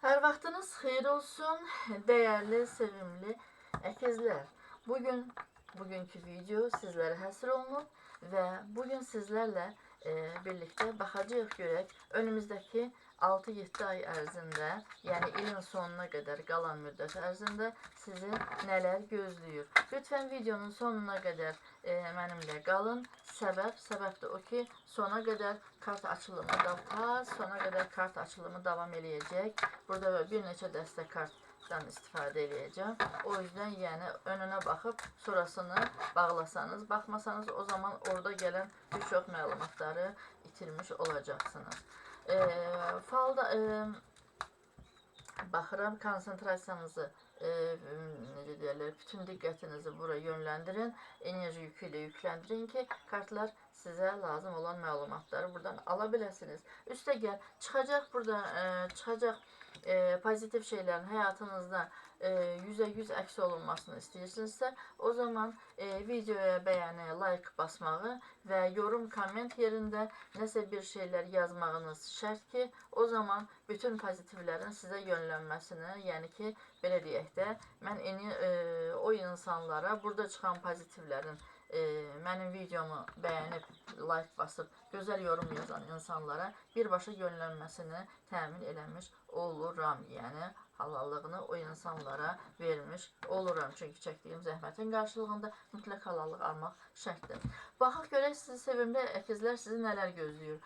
Her vaxtınız xeyir olsun, değerli, sevimli əkizlər. Bugün bugünkü video sizlərə həsr olunub və bugün sizlərlə e, birlikdə baxacağıq görək önümüzdəki 6-7 ay ərzində, yəni ilin sonuna qədər qalan müddət ərzində sizi nələr gözləyir. Lütfən videonun sonuna qədər e, mənimlə qalın. Səbəb, səbəb də o ki, sona qədər kart açılımı da ta sona qədər kart açılımı davam eləyəcək. Burada bir neçə dəstə kartdan istifadə eləyəcəm. O yüzden yəni önünə baxıb sonrasını bağlasanız, baxmasanız o zaman orada gələn bir çox məlumatları itirmiş olacaqsınız. E, falda e, baxıram konsentrasiyanızı e, necə deyirlər, bütün diqqətinizi bura yönləndirin, enerji yükü ilə yükləndirin ki, kartlar sizə lazım olan məlumatları buradan ala biləsiniz. Üstəgəl çıxacaq burada e, çıxacaq e, pozitiv şeylərin həyatınızda e, yüzə yüz əks olunmasını istəyirsinizsə, o zaman e, videoya bəyəni, like basmağı və yorum, komment yerində nəsə bir şeylər yazmağınız şərt ki, o zaman bütün pozitivlərin sizə yönlənməsini, yəni ki, belə deyək də, mən eni e, o insanlara burada çıxan pozitivlərin e, mənim videomu bəyənib, like basıb, gözəl yorum yazan insanlara birbaşa yönlənməsini təmin eləmiş oluram. Yəni halallığını o insanlara vermiş oluram. Çünki çəkdiyim zəhmətin qarşılığında mütləq halallıq almaq şərtdir. Baxaq görək sizi sevimli əkizlər sizi nələr gözləyir.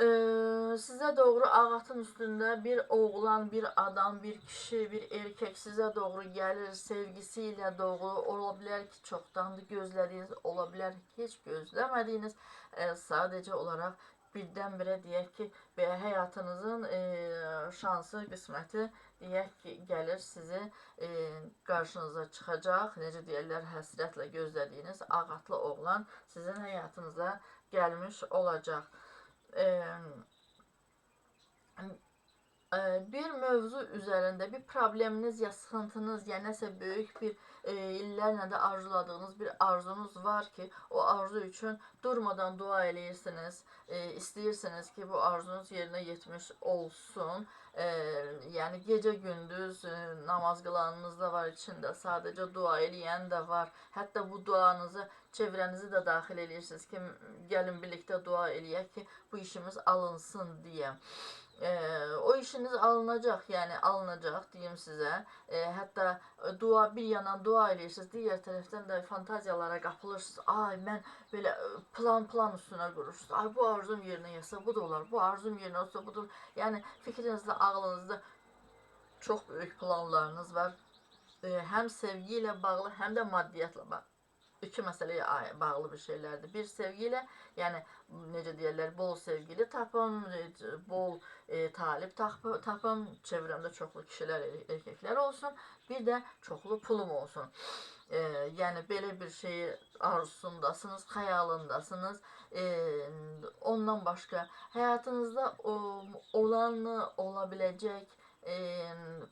Ee, size doğru ağatın üstünde bir oğlan, bir adam, bir kişi, bir erkek size doğru gelir sevgisiyle doğru olabilir ki çoktandır gözlediğiniz olabilir ki hiç gözlemediğiniz e, sadece olarak birdenbire diyek ki ve hayatınızın e, şansı, qisməti diyək ki gəlir sizi e, qarşınıza çıxacaq. Necə deyirlər, həsrətlə gözlədiyiniz ağatlı oğlan sizin həyatınıza gəlmiş olacaq. Eee, eee, bir mövzu üzərində bir probleminiz ya sıxıntınız ya nəsə böyük bir e, illərlə də arzuladığınız bir arzunuz var ki, o arzu üçün durmadan dua eləyirsiniz, e, istəyirsiniz ki, bu arzunuz yerinə yetmiş olsun. E, yəni gecə gündüz e, namaz qılanınız da var içində, sadəcə dua eləyən də var. Hətta bu duanızı çevrənizi də daxil eləyirsiniz ki, gəlin birlikdə dua eləyək ki, bu işimiz alınsın deyə. E, o işiniz alınacaq, yəni alınacaq deyim sizə. E, hətta dua bir yandan dua eləyirsiniz, digər tərəfdən də fantaziyalara qapılırsınız. Ay mən belə e, plan plan üstünə qurursunuz. Ay bu arzum yerinə yetsə bu da olar, bu arzum yerinə olsa bu da. Yəni fikrinizdə, ağlınızda çox böyük planlarınız var. E, həm sevgi bağlı, həm də maddiyyatla bağlı iki ay- bağlı bir şeylərdir. Bir sevgi ilə, yəni necə deyirlər, bol sevgili tapım, e, bol e, talib tapı- tapım, çevrəmdə çoxlu kişilər, er- erkəklər olsun, bir də çoxlu pulum olsun. E, yəni belə bir şeyi arzusundasınız, xəyalındasınız. E, ondan başqa həyatınızda o, olanı ola e,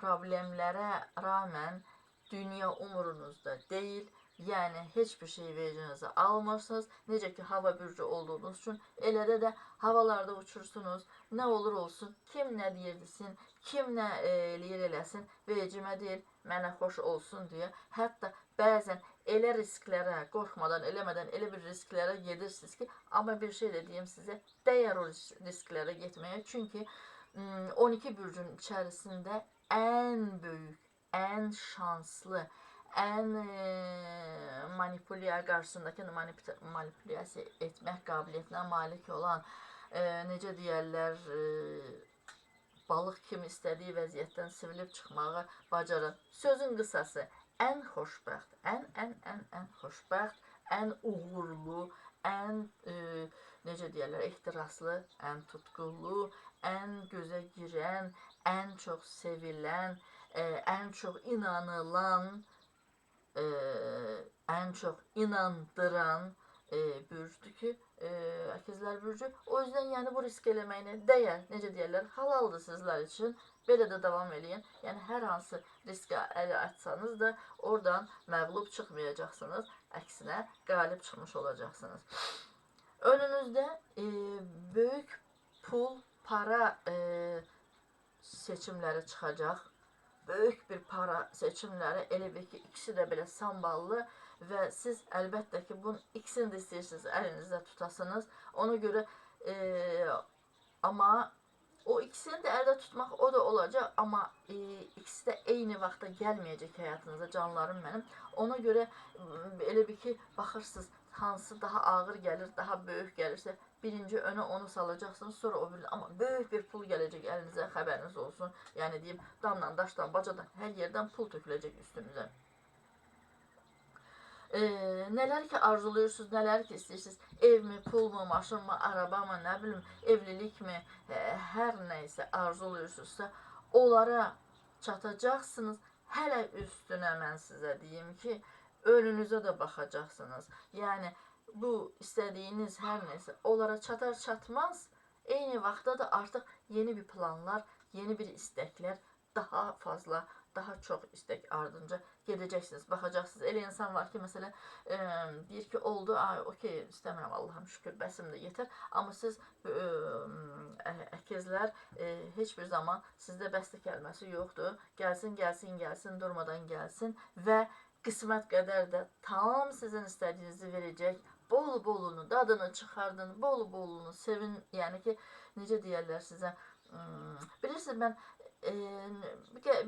problemlərə rağmen dünya umurunuzda deyil. Yəni heç bir şey vecinizə almırsınız. Necə ki hava bürcü olduğunuz üçün elə də də havalarda uçursunuz. Nə olur olsun, kim nə deyir desin, kim nə e, eləyir eləsin, vecimə deyil, mənə xoş olsun deyə. Hətta bəzən elə risklərə, qorxmadan, eləmədən elə bir risklərə gedirsiniz ki, amma bir şey də deyim sizə, dəyər o ris- risklərə getməyə. Çünki mm, 12 bürcün içərisində ən böyük, ən şanslı, ən e, manipulyaya qarşısındakı manip- manipulyasiya etmək qabiliyyətinə malik olan e, necə deyərlər e, balıq kimi istədiyi vəziyyətdən sivilib çıxmağı bacaran. Sözün qısası, ən xoşbəxt, ən ən ən ən xoşbəxt, ən uğurlu, ən e, necə deyərlər, ehtiraslı, ən tutqunlu, ən gözə girən, ən çox sevilən, e, ən çox inanılan, e, en çok inandıran e, bürcdür ki, e, əkizlər bürcü. O yüzden yəni bu risk eləməyinə dəyər, necə deyərlər, halaldır sizlər üçün. Belə də davam eləyin. Yəni hər hansı riskə əl atsanız da oradan məğlub çıxmayacaqsınız. Əksinə qalib çıxmış olacaqsınız. Önünüzdə e, böyük pul, para e, seçimləri çıxacaq. Böyük bir para seçimləri elə ki, ikisi də belə samballı və siz əlbəttə ki, bunun ikisini də istəyirsiniz əlinizdə tutasınız. Ona görə e, o ikisini də əldə tutmaq o da olacaq, amma e, ikisi də eyni vaxtda gəlməyəcək həyatınıza canlarım mənim. Ona görə elə bir ki, baxırsınız hansı daha ağır gəlir, daha böyük gəlirsə, birinci önə onu salacaqsınız, sonra o birini. Amma böyük bir pul gələcək əlinizə, xəbəriniz olsun. Yəni deyim, damdan, daşdan, bacadan, hər yerdən pul töküləcək üstünüzə. Ee, neler ki arzuluyorsunuz, neler ki istiyorsunuz. Ev mi, pul mu, maşın mı, araba mı, ne bileyim, evlilik mi, e, her neyse arzuluyorsunuzsa onlara çatacaksınız. Hele üstüne mən sizə deyim ki, önünüze de bakacaksınız. Yani bu istediğiniz her neyse onlara çatar çatmaz. Eyni vaxtda da artıq yeni bir planlar, yeni bir istekler, daha fazla, daha çox istek ardınca gedəcəksiniz, baxacaqsınız. Elə insan var ki, məsələn, e, deyir ki, oldu, ay, okey, istəmirəm, Allahım şükür, bəsim də yetər. Amma siz e, əkizlər e, heç bir zaman sizdə bəslik kəlməsi yoxdur. Gəlsin, gəlsin, gəlsin, durmadan gəlsin və qismət qədər də tam sizin istədiyinizi verəcək. Bol bolunu, dadını çıxardın, bol bolunu sevin. Yəni ki, necə deyərlər sizə? Hmm, bilirsiniz mən e,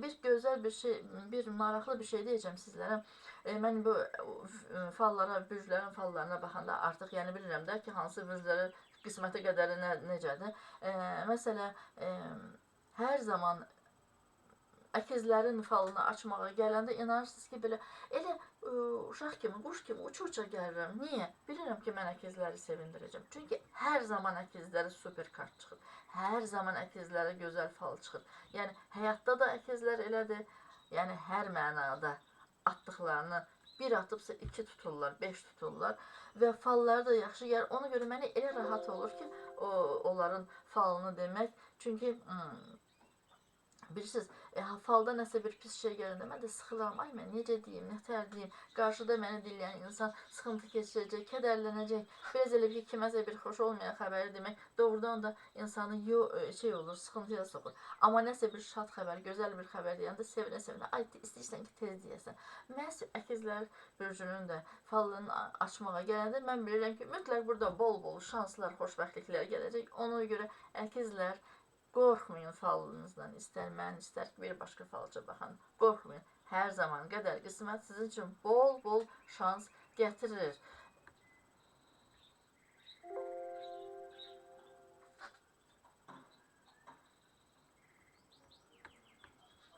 bir, gözəl bir şey, bir maraqlı bir şey deyəcəm sizlərə. E, mən bu e, fallara, bürclərin fallarına baxanda artıq yəni bilirəm də ki, hansı bürcləri qismətə qədəri nə, necədir. E, məsələ e, hər zaman əkizlərin falını açmağa gələndə inanırsınız ki, belə elə ə, uşaq kimi, quş kimi uça-uça gəlirəm. Niyə? Bilirəm ki, mən əkizləri sevindirəcəm. Çünki hər zaman əkizlərə super kart çıxır. Hər zaman əkizlərə gözəl fal çıxır. Yəni həyatda da əkizlər elədir. Yəni hər mənada atdıqlarını bir atıbsa iki tuturlar, beş tuturlar və falları da yaxşı gəlir. Ona görə mənə elə rahat olur ki, o onların falını demək. Çünki hmm, bilirsiniz, e, falda nəsə bir pis şey gələndə mən də sıxılıram. Ay mən necə deyim, nətər deyim? Qarşıda məni dinləyən insan sıxıntı keçirəcək, kədərlənəcək. Biraz elə bir kiməsə bir xoş olmayan xəbəri demək doğrudan da insanı yo e, şey olur, sıxıntıya soxur. Amma nəsə bir şad xəbər, gözəl bir xəbər deyəndə sevinə-sevinə, ay istəyirsən ki, tez deyəsən. Məhz əkizlər bürcünün də falını a- açmağa gələndə mən bilirəm ki, mütləq burada bol-bol şanslar, xoşbəxtliklər gələcək. Ona görə əkizlər Qorxmayın falınızdan. İstər mən, istər bir başqa falca baxan. Qorxmayın. Hər zaman qədər qismət sizin üçün bol-bol şans gətirir.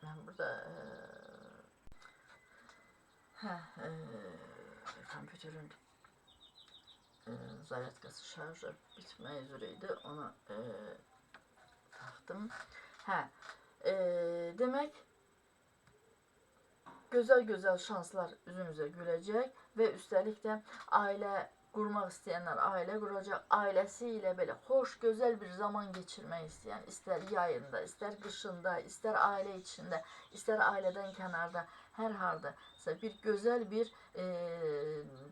Mən burada eee, hə, eee, kompüterin eee, zaryadkası şarjı bitmək üzrə idi. Ona eee taktım. Hə. E, demək gözəl gözəl şanslar üzünüzə güləcək və üstəlik də ailə qurmaq istəyənlər ailə quracaq, ailəsi ilə belə xoş, gözəl bir zaman keçirmək istəyən, istər yayında, istər qışında, istər ailə içində, istər ailədən kənarda, hər hardasa bir gözəl bir e,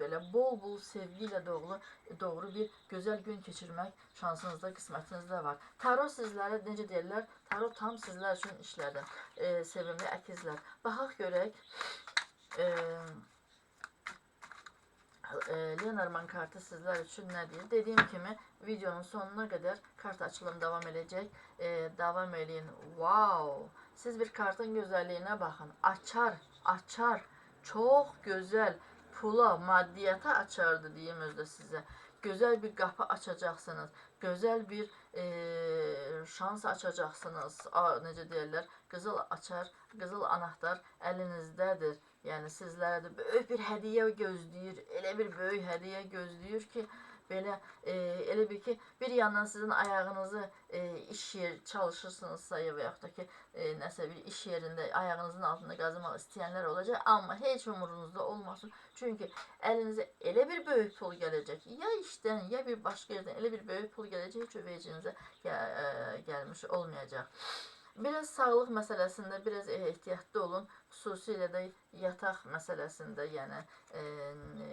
belə bol-bol sevgi ilə doğru doğru bir gözəl gün keçirmək şansınızda, qismətinizdə var. Tarot sizlərə necə deyirlər? Tarot tam sizlər üçün işlədi. E, sevimli əkizlər. Baxaq görək. E, e, Lenormand kartı sizler için ne diyor? Dediğim gibi videonun sonuna kadar kart açılım devam edecek. E, devam edin. Wow! Siz bir kartın güzelliğine bakın. Açar, açar. Çok güzel. Pula, maddiyata açardı diyeyim özde size. Güzel bir kapı açacaksınız. Güzel bir e, şans açacaksınız. A, necə deyirlər? Qızıl açar, qızıl anahtar əlinizdədir. Yəni sizlərə də böyük bir hədiyyə gözləyir. Elə bir böyük hədiyyə gözləyir ki, belə e, elə bir ki, bir yandan sizin ayağınızı e, iş yer çalışırsınızsa ya və yaxud da ki, e, nəsə bir iş yerində ayağınızın altında qazımaq istəyənlər olacaq, amma heç umurunuzda olmasın. Çünki əlinizə elə bir böyük pul gələcək. Ya işdən, ya bir başqa yerdən elə bir böyük pul gələcək, o vecinizə gəl, ə, gəlmiş olmayacaq. Biraz sağlıq məsələsində biraz e, ehtiyatlı olun. Xüsusilə də yataq məsələsində, yəni e, e,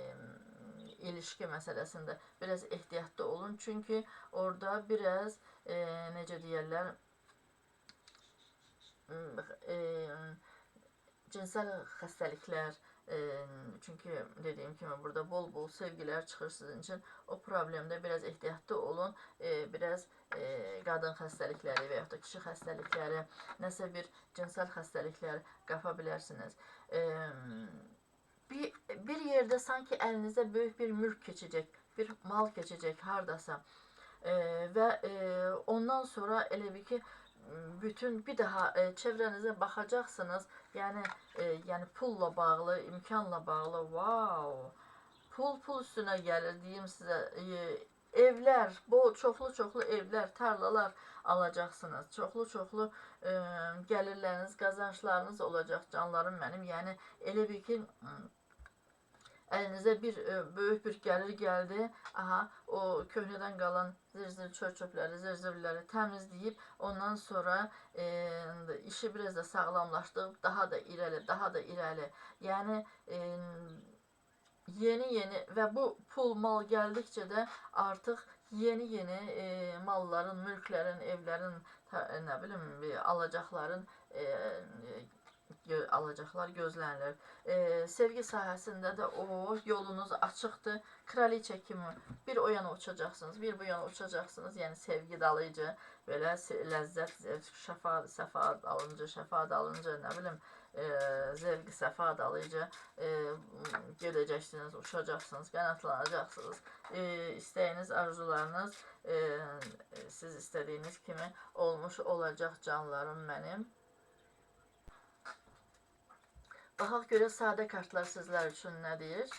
ilişki məsələsində biraz ehtiyatlı olun. Çünki orada biraz e, necə deyirlər, m, e, cinsel xəstəliklər, e, çünki dediyim kimi burada bol-bol sevgilər çıxır sizin üçün. O problemdə biraz ehtiyatlı olun. E, biraz e, qadın xəstəlikləri və da kişi xəstəlikləri, nəsə bir cinsel xəstəliklər qapa bilərsiniz. E, bir, bir yerdə sanki əlinizə böyük bir mülk keçəcək, bir mal keçəcək hardasa. E, və e, ondan sonra elə bir ki bütün bir daha e, çevrənizə baxacaqsınız. Yəni e, yəni pulla bağlı, imkanla bağlı. Wow. Pul pul üstünə gəlir deyim sizə. E, evlər, bol çoxlu-çoxlu evlər, tarlalar alacaqsınız. Çoxlu-çoxlu e, gəlirləriniz, qazanclarınız olacaq canlarım mənim. Yəni elə bir ki əlinizə bir e, böyük bir gəlir gəldi. Aha, o köhnədən qalan zir-zir çöp-çöpləri, zir-zirləri təmizləyib ondan sonra e, işi biraz da sağlamlaşdırıb daha da irəli, daha da irəli. Yəni e, yeni-yeni və bu pul mal gəldikcə də artıq yeni-yeni e, malların, mülklərin, evlərin, nə bilim, alacaqların e, gö alacaqlar gözlənilir. E, sevgi sahəsində də o yolunuz açıqdır. Kraliçə kimi bir o yana uçacaqsınız, bir bu yana uçacaqsınız. Yəni sevgi dalıcı, belə ləzzət, zevk, şəfa, səfa dalınca, şəfa dalınca, nə bilim, e, zevq, səfa dalıcı e, gedəcəksiniz, uçacaqsınız, qanatlanacaqsınız. E, istəyiniz, arzularınız e, siz istədiyiniz kimi olmuş olacaq canlarım mənim. Baxaq görə sadə kartlar sizlər üçün nə deyir?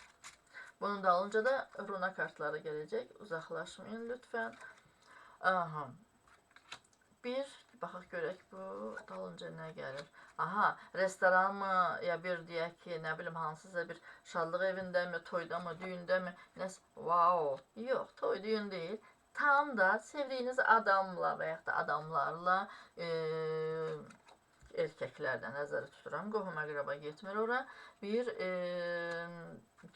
Bunun dalınca da runa kartları gələcək. Uzaqlaşmayın lütfən. Aha. Bir, baxaq görək bu dalınca nə gəlir. Aha, restoran mı, ya bir deyək ki, nə bilim hansısa bir şadlıq evindəmi, toydamı, düyündəmi, nəsə, wow, yox, toy, düyün deyil. Tam da sevdiyiniz adamla və yaxud da adamlarla e, erkəklərdə nəzərdə tuturam. Qohum əqrəba getmir ora. Bir e,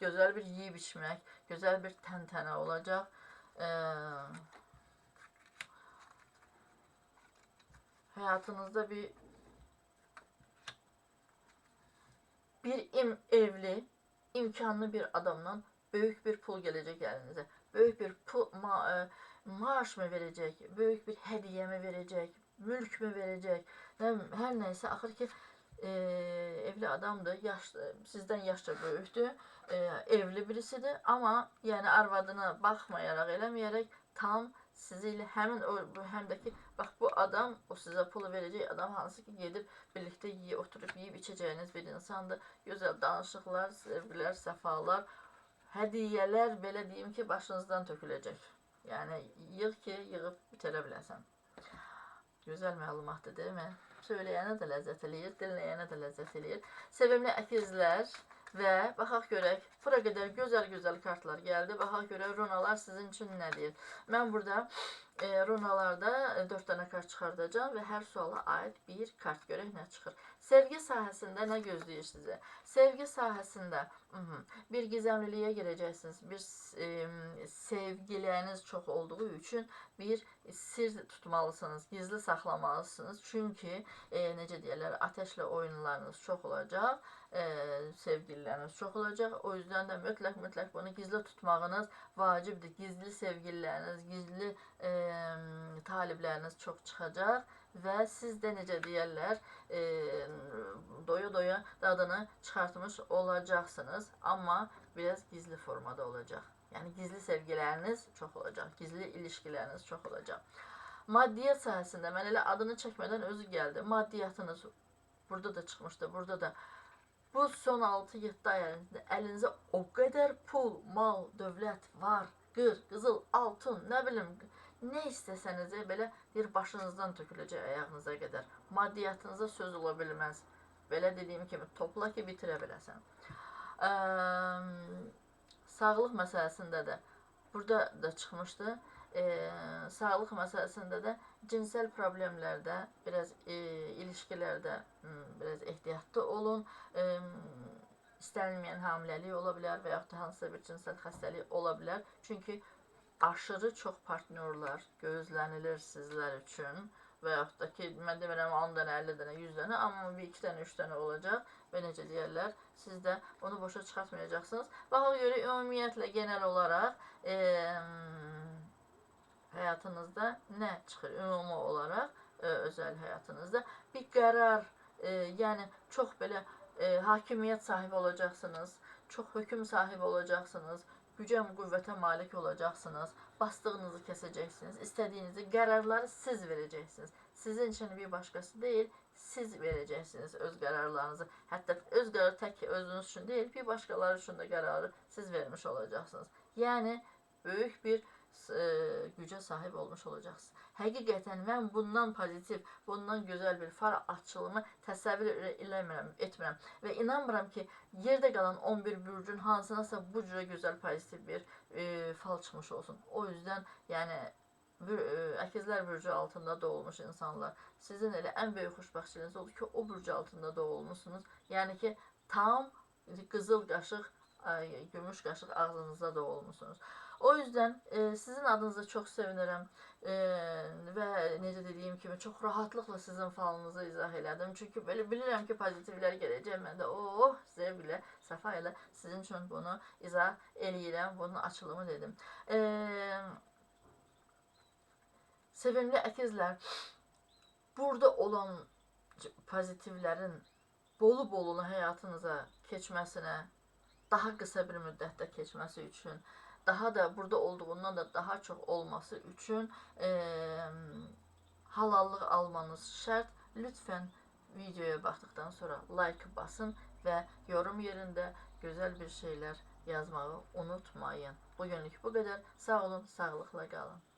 gözəl bir yeyib içmək, gözəl bir təntənə olacaq. E, həyatınızda bir bir im evli, imkanlı bir adamdan böyük bir pul gələcək əlinizə. Böyük bir pul ma e, maaş mı verəcək, böyük bir hədiyyə mi verəcək, mülk mü verəcək, nə, hər nəysə axır ki e, evli adamdır, yaşlı, sizdən yaşca böyükdür, e, evli birisidir, amma yəni arvadına baxmayaraq, eləməyərək tam sizi ilə həmin o həm də ki bax bu adam o sizə pulu verəcək adam hansı ki gedib birlikdə yeyə oturub yeyib içəcəyiniz bir insandır. Gözəl danışıqlar, sevgilər, səfalar, hədiyyələr belə deyim ki başınızdan töküləcək. Yəni yığ ki, yığıb bitirə biləsən. Gözəl məlumatdır, deyilmi? Söyləyənə də ləzzət eləyir, dinləyənə də ləzzət eləyir. Sevimli əkizlər və baxaq görək, bura qədər gözəl-gözəl kartlar gəldi. Baxaq görək runalar sizin üçün nə deyir. Mən burada e, runalarda 4 dənə kart çıxardacağam və hər suala aid bir kart görək nə çıxır. Sevgi sahəsində nə gözləyir sizə? Sevgi sahəsində mhm, bir gizemliliyə girəcəksiniz. Bir e, sevgiləriniz çox olduğu üçün bir sir tutmalısınız, gizli saxlamalısınız. Çünki e, necə deyirlər, ateşlə oyunlarınız çox olacaq, e, sevgililəriniz çox olacaq. O yüzden də mütləq mütləq bunu gizli tutmağınız vacibdir. Gizli sevgililəriniz, gizli e, talibləriniz çox çıxacaq və siz də necə deyirlər, e, doya-doya dadını çıxartmış olacaqsınız, amma biraz gizli formada olacaq. Yəni gizli sevgiləriniz çox olacaq, gizli ilişkiləriniz çox olacaq. Maddiyyat sahəsində mən elə adını çəkmədən özü gəldi. Maddiyyatınız burada da çıxmışdı, burada da bu son 6-7 ay əlinizdə, əlinizə o qədər pul, mal, dövlət var, qır, qızıl, altın, nə bilim, nə istəsəniz də belə bir başınızdan töküləcək ayağınıza qədər. Maddiyyatınıza söz ola bilməz. Belə dediyim kimi topla ki, bitirə biləsən. Ə, sağlıq məsələsində də burada da çıxmışdı. E, sağlıq məsələsində də cinsel problemlərdə, biraz e, ilişkilərdə m, biraz ehtiyatlı olun. E, istənilməyən hamiləlik ola bilər və yaxud da hansısa bir cinsel xəstəlik ola bilər. Çünki aşırı çox partnyorlar gözlənilir sizlər üçün. və yaxud da ki, mən demirəm 10 dənə, 50 dənə, 100 dənə, amma bir 2 dənə, 3 dənə olacaq və necə deyirlər, siz də onu boşa çıxartmayacaqsınız. Baxa görə ümumiyyətlə genel olaraq e, həyatınızda nə çıxır ümumi olaraq e, özəl həyatınızda bir qərar, e, yəni çox belə e, hakimiyyət sahibi olacaqsınız, çox hökm sahibi olacaqsınız, gücə, qüvvətə malik olacaqsınız, bastığınızı kəsəcəksiniz, istədiyinizi, qərarları siz verəcəksiniz. Sizin üçün bir başqası deyil, siz verəcəksiniz öz qərarlarınızı. Hətta öz qərarı tək özünüz üçün deyil, bir başqaları üçün də qərarı siz vermiş olacaqsınız. Yəni böyük bir gücə sahib olmuş olacaqsınız. Həqiqətən mən bundan pozitiv, bundan gözəl bir far açılımı təsəvvür eləmirəm, etmirəm və inanmıram ki, yerdə qalan 11 bürcün hansınasa bu cürə gözəl pozitiv bir e, fal çıxmış olsun. O yüzden yəni e, əkizlər bürcü altında doğulmuş insanlar sizin elə ən böyük xoşbəxtçiliğiniz odur ki, o bürcü altında doğulmusunuz. Yəni ki, tam qızıl qaşıq, gümüş qaşıq ağzınızda doğulmusunuz. O yüzden e, sizin adınıza çok sevinirim e, və necə dediyim kimi çox rahatlıqla sizin falınızı izah elədim. Çünki belə bilirəm ki, pozitivlər gələcək. Mən də oh, zevqlə, səfa ilə sizin üçün bunu izah eləyirəm, bunun açılımı dedim. E, sevimli əkizlər, burada olan pozitivlərin bolu-bolunu həyatınıza keçməsinə, daha qısa bir müddətdə keçməsi üçün, daha da burada olduğundan da daha çox olması üçün e, halallıq almanız şərt. Lütfən videoya baxdıqdan sonra like basın və yorum yerində gözəl bir şeylər yazmağı unutmayın. Bugünlük bu qədər. Sağ olun, sağlıqla qalın.